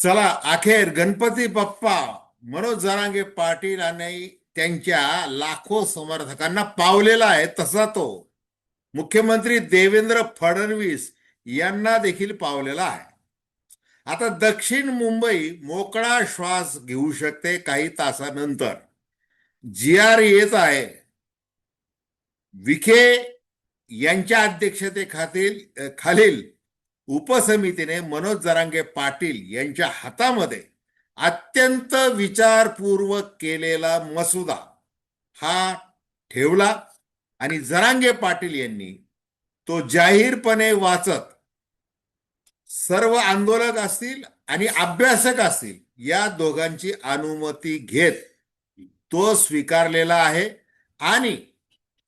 चला अखेर गणपती बाप्पा मनोज जरांगे पाटील आणि त्यांच्या लाखो समर्थकांना पावलेला आहे तसा तो. मुख्यमंत्री देवेंद्र फडणवीस यांना देखील पावलेला आहे. आता दक्षिण मुंबई मोकळा श्वास घेऊ शकते काही तासानंतर. जी आर येत आहे. विखे यांच्या अध्यक्षतेखातील खालील उपसमितीने मनोज जरांगे पाटील यांच्या हातामध्ये अत्यंत विचारपूर्वक केलेला मसुदा हा ठेवला आणि जरांगे पाटील यांनी तो जाहीरपणे वाचत सर्व आंदोलक असतील आणि अभ्यासक असतील या दोघांची अनुमती घेत तो स्वीकारलेला आहे. आणि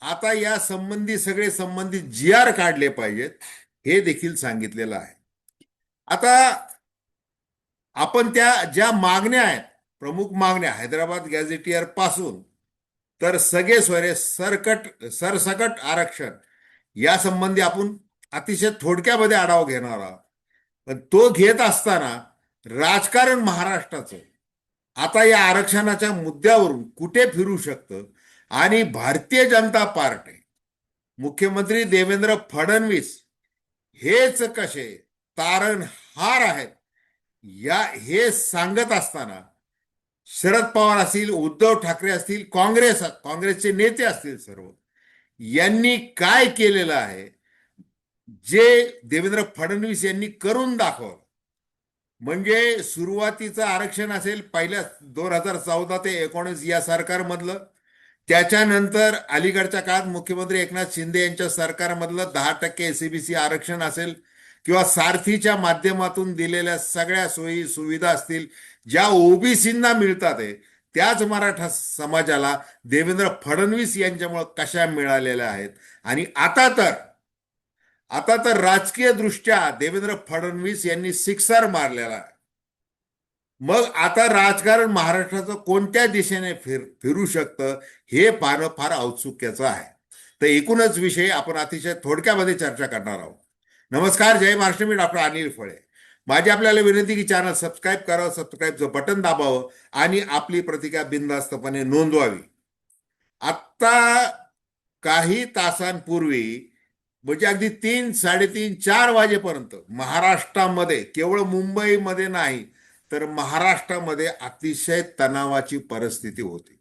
आता या संबंधी सगळे संबंधित जी आर काढले पाहिजेत. हे देखील सांगितलेलं आहे. आता आपण त्या ज्या मागण्या आहेत प्रमुख मागण्या हैदराबाद गॅझेटियरपासून तर सगळे सोयरे सरकट सरसकट आरक्षण या संबंधी आपण अतिशय थोडक्यामध्ये आढावा घेणार आहोत. पण तो घेत असताना राजकारण महाराष्ट्राचं आता या आरक्षणाच्या मुद्द्यावरून कुठे फिरू शकतं? आणि भारतीय जनता पार्टी मुख्यमंत्री देवेंद्र फडणवीस हेच कसे तारणहार आहेत? या हे सांगत असताना शरद पवार असतील उद्धव ठाकरे असतील काँग्रेस काँग्रेसचे नेते असतील सर्व यांनी काय केलेलं आहे? जे देवेंद्र फडणवीस यांनी करून दाखवलं म्हणजे सुरुवातीचं आरक्षण असेल पहिल्या दोन हजार चौदा ते एकोणीस या सरकारमधलं त्याच्यानंतर अलीकडच्या काळात मुख्यमंत्री एकनाथ शिंदे यांच्या सरकारमधलं दहा टक्के एसीबीसी आरक्षण असेल किंवा सारथीच्या माध्यमातून दिलेल्या सगळ्या सोयी सुविधा असतील ज्या ओबीसींना मिळतात आहे त्याच मराठा समाजाला देवेंद्र फडणवीस यांच्यामुळे कशा मिळालेल्या आहेत? आणि आता तर आता तर राजकीय दृष्ट्या देवेंद्र फडणवीस यांनी सिक्सर मारलेला आहे. मग आता राजकारण महाराष्ट्राचं कोणत्या दिशेने फिर फिरू शकतं हे पाहणं फार औत्सुक्याचं आहे. तर एकूणच विषय आपण अतिशय थोडक्यामध्ये चर्चा करणार आहोत. नमस्कार जय महाराष्ट्र. मी डॉक्टर अनिल फळे. माझी आपल्याला विनंती की चॅनल सबस्क्राईब करावं सबस्क्राईबचं बटन दाबावं आणि आपली प्रतिक्रिया बिनधास्तपणे नोंदवावी. आत्ता काही तासांपूर्वी म्हणजे अगदी तीन साडेतीन चार वाजेपर्यंत महाराष्ट्रामध्ये केवळ मुंबईमध्ये नाही तर महाराष्ट्रामध्ये अतिशय तणावाची परिस्थिती होती.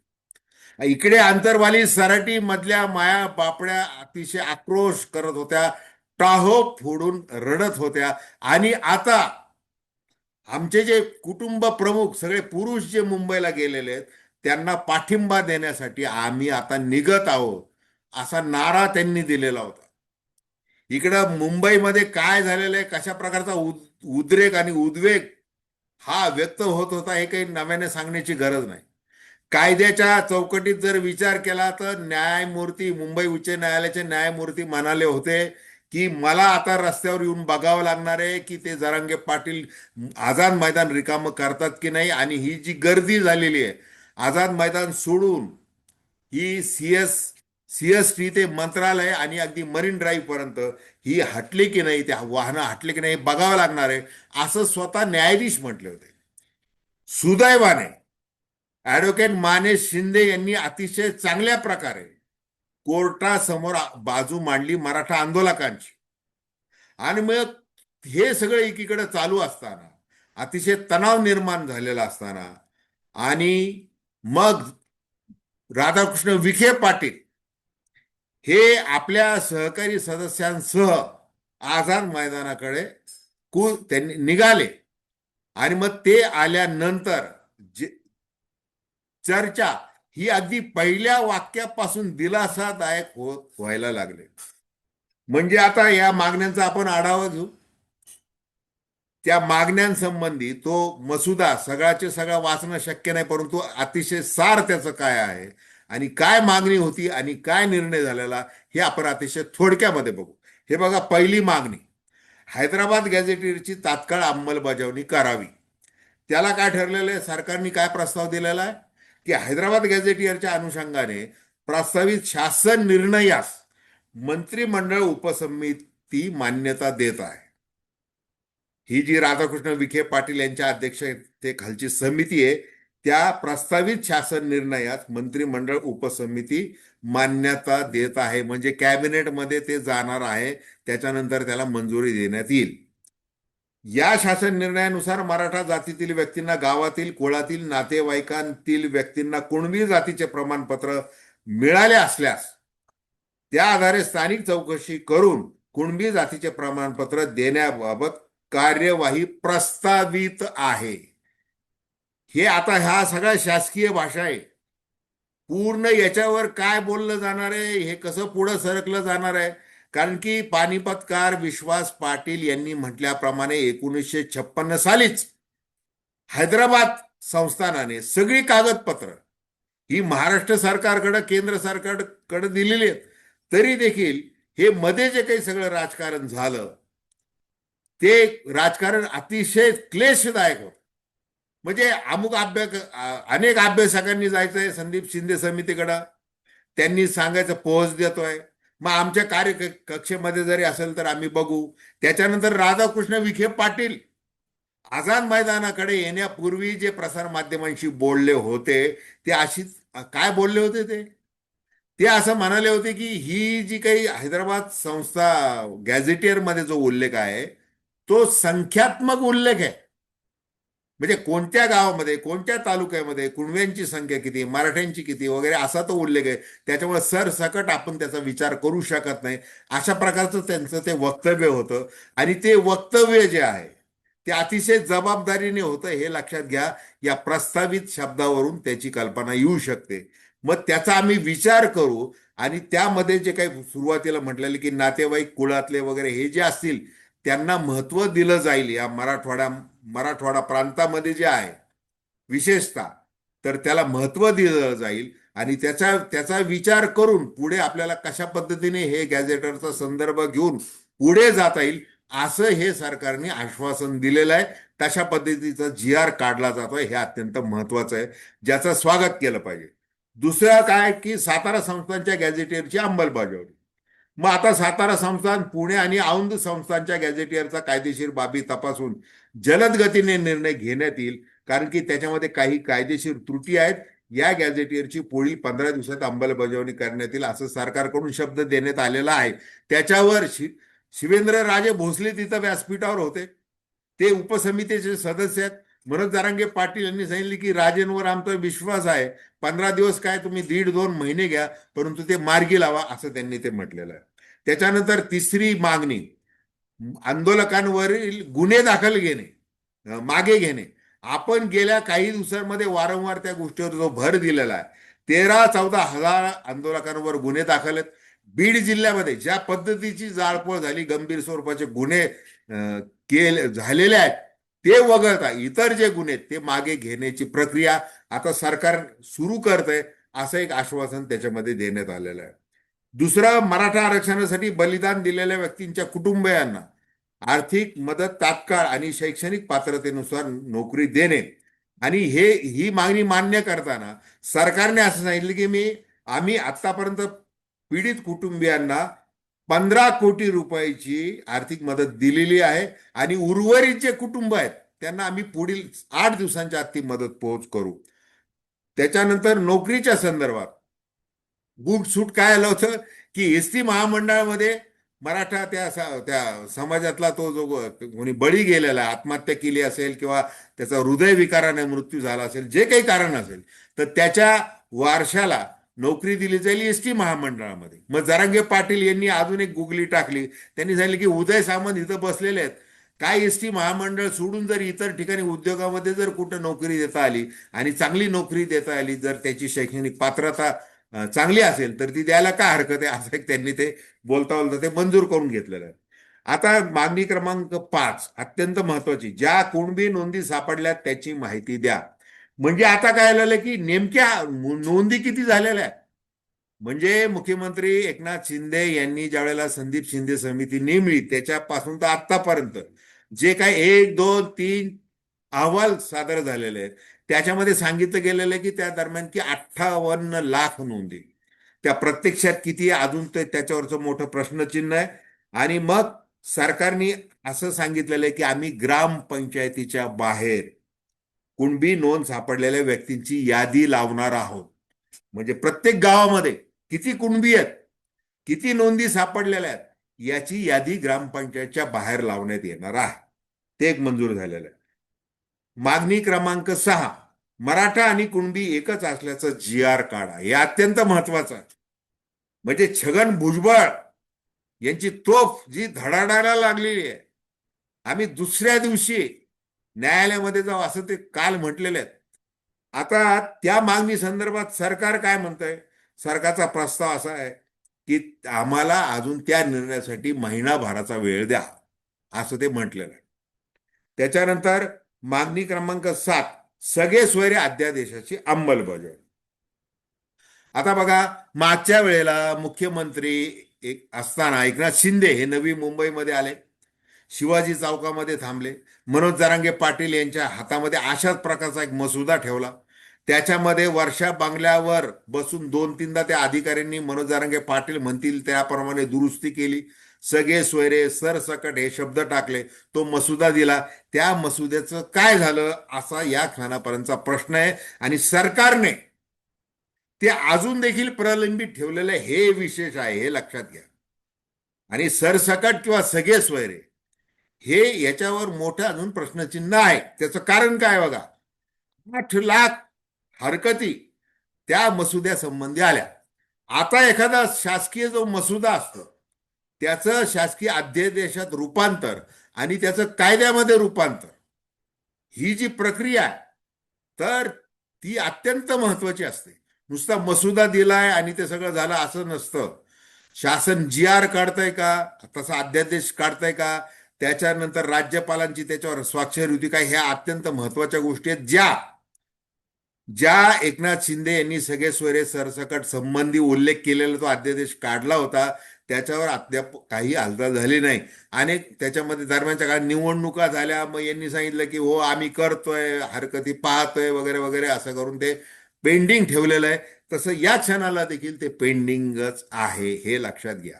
इकडे आंतरवाली सराटी मधल्या माया बापड्या अतिशय आक्रोश करत होत्या टाहो फोडून रडत होत्या. आणि आता आमचे जे कुटुंब प्रमुख सगळे पुरुष जे मुंबईला गेलेले आहेत त्यांना पाठिंबा देण्यासाठी आम्ही आता निघत आहोत असा नारा त्यांनी दिलेला होता. इकडं मुंबईमध्ये काय झालेलं आहे कशा प्रकारचा उद्रेक आणि उद्वेग हा व्यक्त होत होता हे काही नव्याने सांगण्याची गरज नाही. कायद्याच्या चौकटीत जर विचार केला तर न्यायमूर्ती मुंबई उच्च न्यायालयाचे न्यायमूर्ती म्हणाले होते की मला आता रस्त्यावर येऊन बघावं लागणार आहे की ते जरांगे पाटील आझाद मैदान रिकामं करतात की नाही आणि ही जी गर्दी झालेली आहे आझाद मैदान सोडून ही सी एस सीएसटी ते मंत्रालय आणि अगदी मरीन ड्राईव्ह पर्यंत ही हटली की नाही त्या वाहनं हटली की नाही बघावं लागणार आहे असं स्वतः न्यायाधीश म्हटले होते. सुदैवाने ऍडव्होकेट माने शिंदे यांनी अतिशय चांगल्या प्रकारे कोर्टासमोर बाजू मांडली मराठा आंदोलकांची. आणि मग हे सगळं एकीकडे चालू असताना अतिशय तणाव निर्माण झालेला असताना आणि मग राधाकृष्ण विखे पाटील हे आपल्या सहकारी सदस्यांसह आझाद मैदानाकडे कु त्यांनी निघाले. आणि मग ते आल्यानंतर जे चर्चा ही अगदी पहिल्या वाक्यापासून दिलासादायक होत व्हायला लागले. म्हणजे आता या मागण्यांचा आपण आढावा घेऊ. त्या मागण्यांसंबंधी तो मसुदा सगळ्याचे सगळं वाचणं शक्य नाही परंतु अतिशय सार त्याचं काय आहे? आणि काय मागणी होती आणि काय निर्णय झालेला हे आपण अतिशय थोडक्यामध्ये बघू. हे बघा पहिली मागणी. हैदराबाद गॅझेटियरची तात्काळ अंमलबजावणी करावी. त्याला काय ठरलेलं आहे? सरकारने काय प्रस्ताव दिलेला आहे? की हैदराबाद गॅझेटियरच्या अनुषंगाने प्रस्तावित शासन निर्णयास मंत्रिमंडळ उपसमिती मान्यता देत आहे. ही जी राधाकृष्ण विखे पाटील यांच्या अध्यक्षतेखालची समिती आहे त्या प्रस्तावित शासन निर्णयात मंत्रिमंडळ उपसमिती मान्यता देत आहे. म्हणजे कॅबिनेटमध्ये ते जाणार आहे. त्याच्यानंतर त्याला मंजुरी देण्यात येईल. या शासन निर्णयानुसार मराठा जातीतील व्यक्तींना गावातील कुळातील नातेवाईकांतील व्यक्तींना कुणबी जातीचे प्रमाणपत्र मिळाले असल्यास त्या आधारे स्थानिक चौकशी करून कुणबी जातीचे प्रमाणपत्र देण्याबाबत कार्यवाही प्रस्तावित आहे. हे आता ह्या सगळ्या शासकीय भाषा आहे. पूर्ण याच्यावर काय बोललं जाणार आहे हे कसं पुढं सरकलं जाणार आहे? कारण की पानिपतकार विश्वास पाटील यांनी म्हटल्याप्रमाणे एकोणीसशे छप्पन्न सालीच हैदराबाद संस्थानाने सगळी कागदपत्र ही महाराष्ट्र सरकारकडे केंद्र सरकारकडे दिलेली आहेत. तरी देखील हे मध्ये जे काही सगळं राजकारण झालं ते राजकारण अतिशय क्लेशदायक होतं. म्हणजे अमुक अभ्यास अनेक अभ्यासकांनी जायचंय संदीप शिंदे समितीकडं. त्यांनी सांगायचं पोहोच देतोय. मग आमच्या कार्य कक्षेमध्ये जरी असेल तर आम्ही बघू. त्याच्यानंतर राधाकृष्ण विखे पाटील आझाद मैदानाकडे येण्यापूर्वी जे प्रसार माध्यमांशी बोलले होते ते अशीच काय बोलले होते ते? ते असं म्हणाले होते की ही जी काही हैदराबाद संस्था गॅझेटियरमध्ये जो उल्लेख आहे तो संख्यात्मक उल्लेख आहे. म्हणजे कोणत्या गावामध्ये कोणत्या तालुक्यामध्ये कुणव्यांची संख्या किती मराठ्यांची किती वगैरे असा तो उल्लेख आहे. त्याच्यामुळे सरसकट आपण त्याचा विचार करू शकत नाही. अशा प्रकारचं त्यांचं ते वक्तव्य होतं. आणि ते वक्तव्य जे आहे ते अतिशय जबाबदारीने होतं हे लक्षात घ्या. या प्रस्तावित शब्दावरून त्याची कल्पना येऊ शकते. मग त्याचा आम्ही विचार करू आणि त्यामध्ये जे काही सुरुवातीला म्हटलेले की नातेवाईक कुळातले वगैरे हे जे असतील त्यांना महत्त्व दिलं जाईल या मराठवाडा मराठवाडा प्रांतामध्ये जे आहे विशेषतः तर त्याला महत्त्व दिलं जाईल आणि त्याचा त्याचा विचार करून पुढे आपल्याला कशा पद्धतीने हे गॅझेटरचा संदर्भ घेऊन पुढे जाता येईल असं हे सरकारने आश्वासन दिलेलं आहे. तशा पद्धतीचा जी आर काढला जातोय हे अत्यंत महत्वाचं आहे ज्याचं स्वागत केलं पाहिजे. दुसरं काय की सातारा संस्थांच्या गॅझेटियरची अंमलबजावणी. मग आता सातारा संस्थान पुणे आणि औंध संस्थानच्या गॅझेटियरचा कायदेशीर बाबी तपासून जलद गतीने निर्णय घेण्यात येईल कारण की त्याच्यामध्ये काही कायदेशीर त्रुटी आहेत. या गॅझेटियरची पुढील पंधरा दिवसात अंमलबजावणी करण्यात येईल असं सरकारकडून शब्द देण्यात आलेला आहे. त्याच्यावर शि शिवेंद्र राजे भोसले तिथं व्यासपीठावर होते. ते उपसमितीचे सदस्य आहेत. मनोज जारांगे पाटील यांनी सांगितले की राजेंवर आमचा विश्वास आहे. पंधरा दिवस काय तुम्ही दीड दोन महिने घ्या परंतु ते मार्गी लावा असं त्यांनी ते म्हटलेलं आहे. त्याच्यानंतर तिसरी मागणी आंदोलकांवरील गुन्हे दाखल घेणे मागे घेणे. आपण गेल्या काही दिवसांमध्ये वारंवार त्या गोष्टीवर जो भर दिलेला आहे तेरा चौदा हजार आंदोलकांवर गुन्हे दाखल आहेत. बीड जिल्ह्यामध्ये ज्या पद्धतीची जाळपोळ झाली गंभीर स्वरूपाचे गुन्हे केले झालेले आहेत ते वगळता इतर जे गुन्हे ते मागे घेण्याची प्रक्रिया आता सरकार सुरू करत आहे असं एक आश्वासन त्याच्यामध्ये देण्यात आलेलं आहे. दुसरं मराठा आरक्षणासाठी बलिदान दिलेल्या व्यक्तींच्या कुटुंबियांना आर्थिक मदत तात्काळ आणि शैक्षणिक पात्रतेनुसार नोकरी देणे. आणि हे ही मागणी मान्य करताना सरकारने असं सांगितलं की मी आम्ही आतापर्यंत पीडित कुटुंबियांना पंधरा कोटी रुपयाची आर्थिक मदत दिलेली आहे आणि उर्वरित जे कुटुंब आहेत त्यांना आम्ही पुढील आठ दिवसांच्या आत ती मदत पोहोच करू. त्याच्यानंतर नोकरीच्या संदर्भात गुट सूट काय आलं होतं की एस टी महामंडळामध्ये मराठा त्या त्या समाजातला तो जो कोणी बळी गेलेला आत्महत्या केली असेल किंवा त्याचा हृदयविकाराने मृत्यू झाला असेल जे काही कारण असेल तर त्याच्या वारशाला नोकरी दिली जाईल एस टी महामंडळामध्ये. मग जरांगे पाटील यांनी अजून एक गुगली टाकली. त्यांनी सांगितलं की उदय सामंत इथं बसलेले आहेत. काय एस टी महामंडळ सोडून जर इतर ठिकाणी उद्योगामध्ये जर कुठं नोकरी देता आली आणि चांगली नोकरी देता आली जर त्याची शैक्षणिक पात्रता चांगली असेल तर ती द्यायला काय हरकत आहे? असं एक त्यांनी ते बोलता बोलता ते मंजूर करून घेतलेलं आहे. आता मागणी क्रमांक पाच अत्यंत महत्वाची ज्या कुणबी नोंदी सापडल्या त्याची माहिती द्या. म्हणजे आता काय झालं की नेमक्या नोंदी किती झालेल्या आहेत? म्हणजे मुख्यमंत्री एकनाथ शिंदे यांनी ज्या वेळेला संदीप शिंदे समिती नेमली त्याच्यापासून तर आतापर्यंत जे काय एक दोन तीन अहवाल सादर झालेले आहेत त्याच्यामध्ये सांगितलं गेलेलं आहे की त्या दरम्यान की अठ्ठावन्न लाख नोंदी. त्या प्रत्यक्षात किती अजून ते त्याच्यावरचं मोठं प्रश्नचिन्ह आहे. आणि मग सरकारने असं सांगितलेलं आहे की आम्ही ग्रामपंचायतीच्या बाहेर कुणबी नोंद सापडलेल्या व्यक्तींची यादी लावणार आहोत. म्हणजे प्रत्येक गावामध्ये किती कुणबी आहेत किती नोंदी सापडलेल्या आहेत याची यादी ग्रामपंचायतच्या बाहेर लावण्यात येणार आहे. ते एक मंजूर झालेलं आहे. मागणी क्रमांक सहा मराठा आणि कुणबी एकच असल्याचं जी आर काढा हे अत्यंत महत्वाचं आहे. म्हणजे छगन भुजबळ यांची तोफ जी धडाडायला लागलेली आहे. आम्ही दुसऱ्या दिवशी न्यायालयामध्ये जाऊ असं ते काल म्हटलेले आहेत. आता त्या मागणी संदर्भात सरकार काय म्हणतंय? सरकारचा प्रस्ताव असा आहे की आम्हाला अजून त्या निर्णयासाठी महिनाभराचा वेळ द्या असं ते म्हटलेलं आहे. त्याच्यानंतर मागणी क्रमांक सात सगळे सोयरे अध्यादेशाची अंमलबजावणी. आता बघा मागच्या वेळेला मुख्यमंत्री एक असताना एकनाथ शिंदे हे नवी मुंबईमध्ये आले. शिवाजी चौकामध्ये थांबले. मनोज जरांगे पाटील यांच्या हातामध्ये अशाच प्रकारचा एक मसुदा ठेवला. त्याच्यामध्ये वर्षा बांगल्यावर बसून दोन तीनदा त्या अधिकाऱ्यांनी मनोज जरांगे पाटील म्हणतील त्याप्रमाणे दुरुस्ती केली. सगळे सोयरे सरसकट हे शब्द टाकले. तो मसुदा दिला. त्या मसुद्याचं काय झालं असा या खानापर्यंतचा प्रश्न आहे आणि सरकारने ते अजून देखील प्रलंबित ठेवलेलं हे विशेष आहे हे लक्षात घ्या. आणि सरसकट किंवा सगळे सोयरे हे याच्यावर मोठं अजून प्रश्नचिन्ह आहे. त्याचं कारण काय बघा? आठ लाख हरकती त्या मसुद्यासंबंधी आल्या. आता एखादा शासकीय जो मसुदा असतो त्याचं शासकीय अध्यादेशात रूपांतर आणि त्याचं कायद्यामध्ये रूपांतर ही जी प्रक्रिया आहे तर ती अत्यंत महत्वाची असते. नुसता मसुदा दिलाय आणि ते सगळं झालं असं नसतं. शासन जी आर काढतंय का? तसा अध्यादेश काढतंय का? त्याच्यानंतर राज्यपालांची त्याच्यावर स्वाक्षरी होती काय ह्या अत्यंत महत्त्वाच्या गोष्टी आहेत ज्या ज्या एकनाथ शिंदे यांनी सगळे सोयरे सरसकट संबंधी उल्लेख केलेला तो अध्यादेश काढला होता त्याच्यावर अद्याप काही हालचाल झाली नाही. आणि त्याच्यामध्ये दरम्यानच्या काळात निवडणुका झाल्या मग यांनी सांगितलं की हो आम्ही करतोय हरकती पाहतोय वगैरे वगैरे असं करून ते पेंडिंग ठेवलेलं आहे. तसं या क्षणाला देखील ते पेंडिंगच आहे हे लक्षात घ्या.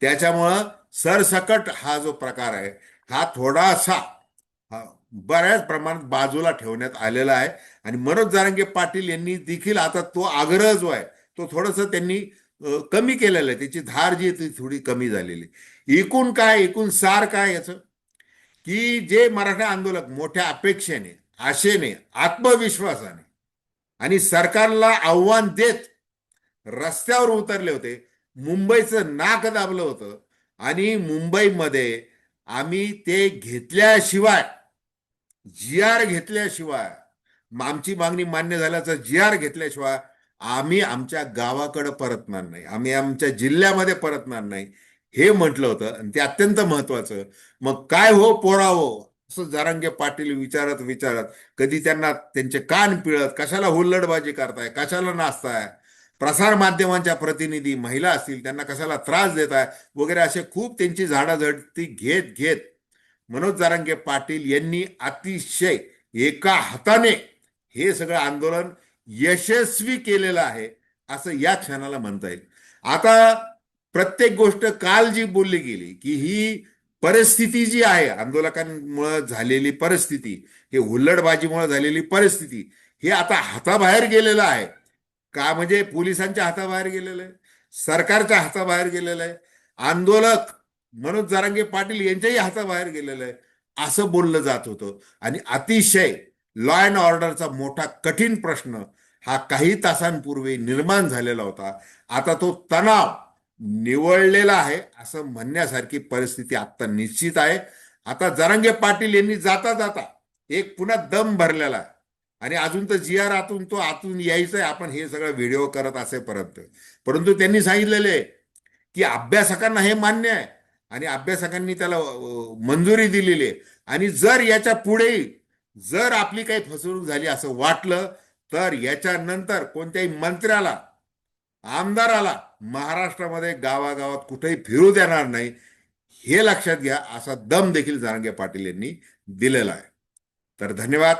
त्याच्यामुळं सरसकट हा जो प्रकार आहे हा थोडासा बऱ्याच प्रमाणात बाजूला ठेवण्यात आलेला आहे. आणि मनोज जारंगे पाटील यांनी देखील आता तो आग्रह जो आहे तो थोडस त्यांनी कमी केलेला आहे. त्याची धार जी ती थोडी कमी झालेली एकूण काय एकूण सार काय याचं? की जे मराठा आंदोलक मोठ्या अपेक्षेने आशेने आत्मविश्वासाने आणि सरकारला आव्हान देत रस्त्यावर उतरले होते मुंबईचं नाक दाबलं होतं आणि मुंबईमध्ये आम्ही ते घेतल्याशिवाय जी आर घेतल्याशिवाय आमची मागणी मान्य झाल्याचा जी आर घेतल्याशिवाय आम्ही आमच्या गावाकडे परतणार नाही. आम्ही आमच्या जिल्ह्यामध्ये परतणार नाही. हे म्हटलं होतं आणि ते अत्यंत महत्वाचं मग काय हो पोरा असं जारंगे पाटील विचारत विचारत कधी त्यांना त्यांचे कान पिळत कशाला हुल्लडबाजी करताय? कशाला नाचताय? प्रसार माध्यमांच्या प्रतिनिधी महिला असतील त्यांना कशाला त्रास देताय वगैरे असे खूप त्यांची झाडाझडती घेत घेत. मनोज जारंगे पाटील यांनी अतिशय एका हाताने हे सगळं आंदोलन यशस्वी केलेलं आहे असं या क्षणाला म्हणता येईल. आता प्रत्येक गोष्ट काल जी बोलली गेली की ही परिस्थिती जी आहे आंदोलकांमुळे झालेली परिस्थिती हे हुल्लडबाजीमुळे झालेली परिस्थिती हे आता हाताबाहेर गेलेलं आहे. का म्हणजे पोलिसांच्या हाताबाहेर गेलेलं आहे? सरकारच्या हाताबाहेर गेलेलं आहे? आंदोलक मनोज जारांगे पाटील यांच्याही हाताबाहेर गेलेलं आहे. असं बोललं जात होतं. आणि अतिशय लॉ अँड ऑर्डरचा मोठा कठीण प्रश्न हा काही तासांपूर्वी निर्माण झालेला होता. आता तो तणाव निवळलेला आहे असं म्हणण्यासारखी परिस्थिती आता निश्चित आहे. आता जरांगे पाटील यांनी जाता जाता एक पुन्हा दम भरलेला आहे. आणि अजून तर जी आर आतून तो आतून यायचंय. आपण हे सगळं व्हिडिओ करत असेपर्यंत परंतु. त्यांनी सांगितलेले आहे की अभ्यासकांना हे मान्य आहे. आणि अभ्यासकांनी त्याला मंजुरी दिलेली आहे. आणि जर याच्या पुढेही जर आपली काही फसवणूक झाली असं वाटलं तर याच्यानंतर कोणत्याही मंत्र्याला आमदाराला महाराष्ट्रामध्ये गावागावात कुठेही फिरू देणार नाही हे लक्षात घ्या. असा दम देखील जारंगे पाटील यांनी दिलेला आहे. तर धन्यवाद.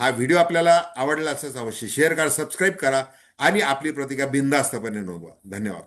हा व्हिडिओ आपल्याला आवडला असंच अवश्य शेअर करा सबस्क्राईब करा आणि आपली प्रतिक्रिया बिंदास्तपणे नोंदवा. धन्यवाद.